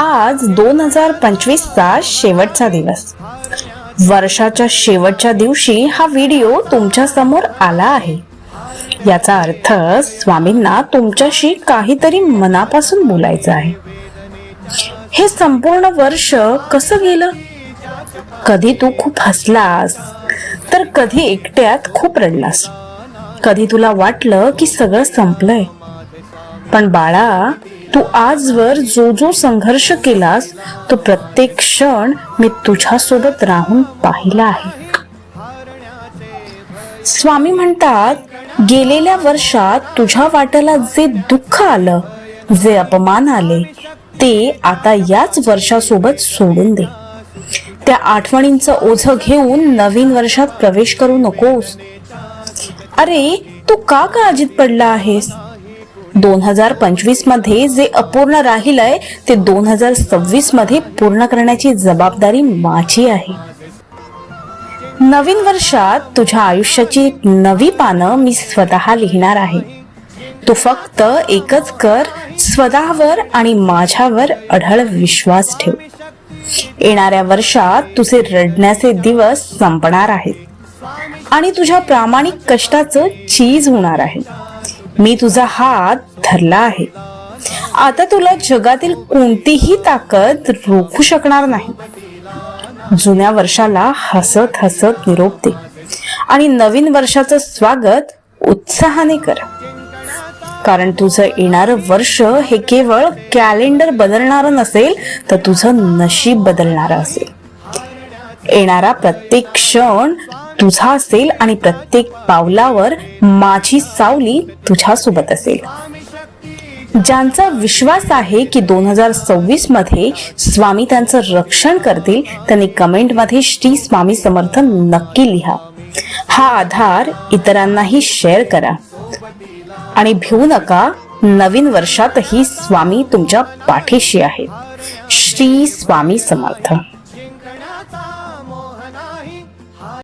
आज दोन हजार पंचवीसचा शेवटचा दिवस. वर्षाच्या शेवटच्या दिवशी हा व्हिडिओ तुमच्यासमोर आला आहे. याचा अर्थ स्वामींना तुमच्याशी काहीतरी मनापासून बोलायचं आहे. हे संपूर्ण वर्ष कसं गेलं? कधी तू खूप हसलास तर कधी एकट्यात खूप रडलास. कधी तुला वाटलं की सगळं संपलंय. पण बाळा तू आजवर जो जो संघर्ष केलास तो प्रत्येक क्षण मी तुझ्या सोबत राहून पाहिला आहे. स्वामी म्हणतात गेलेल्या वर्षात तुझ्या वाट्याला जे दुःख आलं जे अपमान आले ते आता याच वर्षासोबत सोडून दे. त्या आठवणींचं ओझ घेऊन नवीन वर्षात प्रवेश करू नकोस. अरे तू का काळजीत पडला आहेस? दोन हजार पंचवीसमध्ये जे अपूर्ण राहिलंय ते दोन हजार सव्वीसमध्ये पूर्ण करण्याची जबाबदारी माझी आहे. नवीन वर्षात तुझ्या आयुष्याची नवी पानं मी स्वतः लिहिणार आहे. तू फक्त एकच कर स्वतःवर आणि माझ्यावर अढळ विश्वास ठेव. येणाऱ्या वर्षात तुझे रडण्याचे दिवस संपणार आहेत. आणि तुझ्या प्रामाणिक कष्टाचं चीज होणार आहे. मी तुझा हात धरला आहे. आता तुला जगातील कोणतीही ताकद रोखू शकणार नाही. जुन्या वर्षाला हसत हसत निरोप दे आणि नवीन वर्षाचं स्वागत उत्साहाने कर. कारण तुझं येणारं वर्ष हे केवळ कॅलेंडर बदलणारं नसेल तर तुझं नशीब बदलणारं असेल. येणारा प्रत्येक क्षण तुझा असेल आणि प्रत्येक पावलावर माझी सावली तुझ्या सोबत असेल. ज्यांचा विश्वास आहे की दोन हजार सव्वीसमध्ये स्वामी त्यांचं रक्षण करतील त्यांनी कमेंटमध्ये श्री स्वामी समर्थन नक्की लिहा. हा आधार इतरांनाही शेअर करा. आणि भिवू नका नवीन वर्षातही स्वामी तुमच्या पाठीशी आहेत. श्री स्वामी समर्थ.